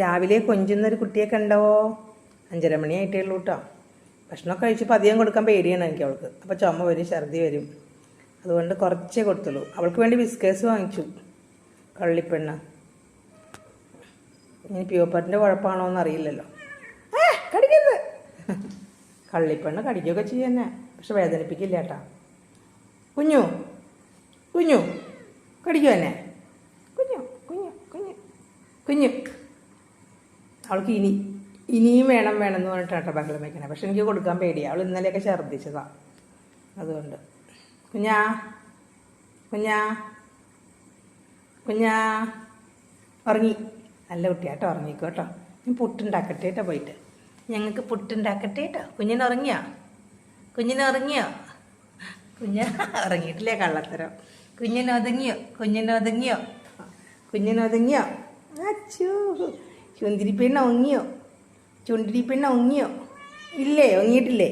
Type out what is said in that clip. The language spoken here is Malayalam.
രാവിലെ കൊഞ്ചുന്നൊരു കുട്ടിയെ കണ്ടോ? അഞ്ചര മണിയായിട്ടേ ഉള്ളൂ കേട്ടോ ഭക്ഷണമൊക്കെ കഴിച്ച് അധികം കൊടുക്കാൻ പേടിയാണ് എനിക്ക് അവൾക്ക്. അപ്പോൾ ചുമ വരും ഛർദി വരും. അതുകൊണ്ട് കുറച്ചേ കൊടുത്തുള്ളൂ. അവൾക്ക് വേണ്ടി ബിസ്ക്കറ്റ്സ് വാങ്ങിച്ചു. കള്ളിപ്പെണ്ണ. ഇനി പ്യൂപ്പറിന്റെ കുഴപ്പമാണോ എന്ന് അറിയില്ലല്ലോ ആ, കടിക്കരുത്. കള്ളിപ്പെണ്ണ് കടിക്കുകയൊക്കെ ചെയ്യുന്നെ പക്ഷെ വേദനിപ്പിക്കില്ല കേട്ടാ. കുഞ്ഞു കുഞ്ഞു. കടിക്കുക തന്നെ കുഞ്ഞു കുഞ്ഞു കുഞ്ഞു കുഞ്ഞു. അവൾക്ക് ഇനി ഇനിയും വേണം വേണം എന്ന് പറഞ്ഞിട്ടാട്ടോ ബഹളം വയ്ക്കണേ പക്ഷെ എനിക്ക് കൊടുക്കാൻ പേടിയാണ് അവൾ ഇന്നലെയൊക്കെ ഛർദ്ദിച്ചതാണ് അതുകൊണ്ട്. കുഞ്ഞാ കുഞ്ഞാ കുഞ്ഞാ. ഉറങ്ങി. നല്ല കുട്ടിയാട്ടോ ഉറങ്ങിക്കോ കേട്ടോ. ഞാൻ പുട്ടുണ്ടാക്കട്ടെ കേട്ടോ പോയിട്ട്. ഞങ്ങൾക്ക് പുട്ടുണ്ടാക്കട്ടെ കേട്ടോ. കുഞ്ഞിന് ഉറങ്ങിയോ? കുഞ്ഞിന് ഉറങ്ങിയോ? കുഞ്ഞ ഉറങ്ങിയിട്ടില്ലേ കള്ളത്തരം. കുഞ്ഞിന് ഒതുങ്ങിയോ? കുഞ്ഞിന് ഒതുങ്ങിയോ? കുഞ്ഞിന് ഒതുങ്ങിയോ? അച്ചൂ. ചുന്തിരി ഉങ്ങിയോ? ഒങ്ങിയോ ഉങ്ങിയോ? ഇല്ലേ ഒങ്ങിയിട്ടില്ലേ